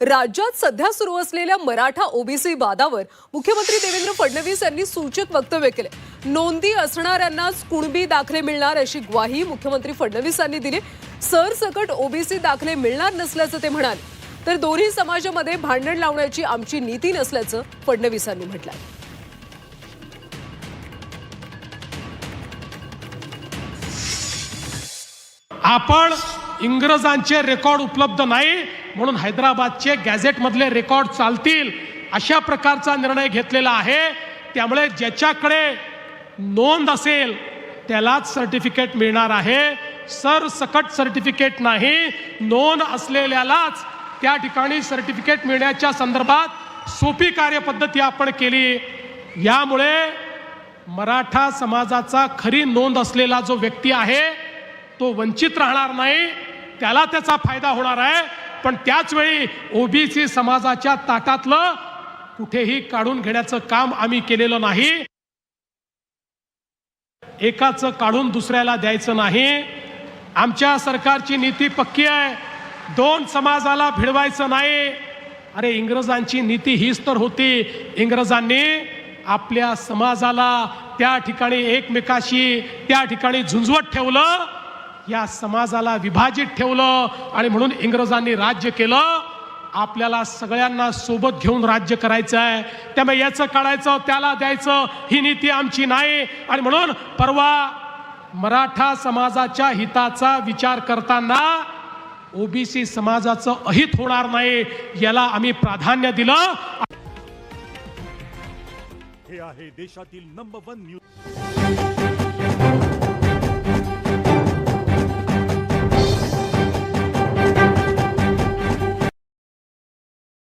राज्यात सध्या सुरू असलेल्या मराठा ओबीसी वादावर मुख्यमंत्री देवेंद्र फडणवीस यांनी सूचक वक्तव्य केले. नोंदी असणाऱ्यांनाच कुणबी दाखले मिळणार अशी ग्वाही मुख्यमंत्री फडणवीस यांनी दिली. सरसकट ओबीसी दाखले मिळणार नसल्याचं ते म्हणाले. तर दोन्ही समाजामध्ये भांडण लावण्याची आमची नीती नसल्याचं फडणवीसांनी म्हटलं आपण इंग्रजांचे रेकॉर्ड उपलब्ध नाही म्हणून हैदराबादचे गॅझेटमधले रेकॉर्ड चालतील अशा प्रकारचा निर्णय घेतलेला आहे. त्यामुळे ज्याच्याकडे नोंद असेल त्यालाच सर्टिफिकेट मिळणार आहे. सरसकट सर्टिफिकेट नाही नोंद असलेल्यालाच त्या ठिकाणी सर्टिफिकेट मिळण्याच्या संदर्भात सोपी कार्यपद्धती आपण केली. यामुळे मराठा समाजाचा खरी नोंद असलेला जो व्यक्ती आहे तो वंचित राहणार नाही. त्याला त्याचा फायदा होणार आहे. पण त्याचवेळी ओबीसी समाजाच्या ताटातलं कुठेही काढून घेण्याचं काम आम्ही केलेलं नाही. एकाचं काढून दुसऱ्याला द्यायचं नाही. आमच्या सरकारची नीती पक्की आहे. दोन समाजाला भिडवायचं नाही. अरे इंग्रजांची नीती हीच तर होती. इंग्रजांनी आपल्या समाजाला त्या ठिकाणी एकमेकाशी त्या ठिकाणी झुंजवत ठेवलं. या समाजाला विभाजित ठेवलं आणि म्हणून इंग्रजांनी राज्य केलं. आपल्याला सगळ्यांना सोबत घेऊन राज्य करायचं आहे त्यामुळे याचं काढायचं त्याला द्यायचं ही नीती आमची नाही. आणि म्हणून परवा मराठा समाजाच्या हिताचा विचार करताना ओबीसी समाजाचं अहित होणार नाही याला आम्ही प्राधान्य दिलं. हे आहे देशातील नंबर वन न्यूज